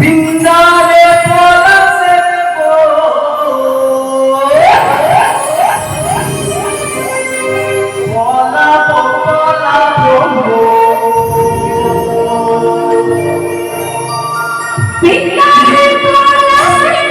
পিন্ডারে পলাশে পলাবো পলাবো গো বিনারে পলাশের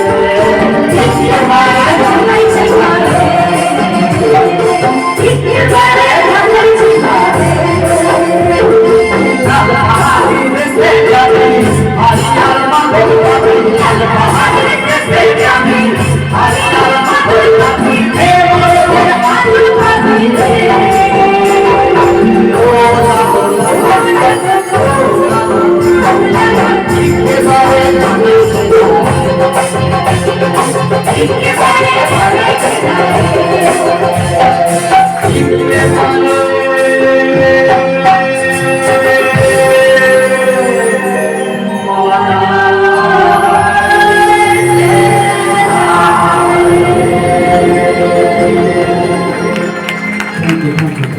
Take your mind. de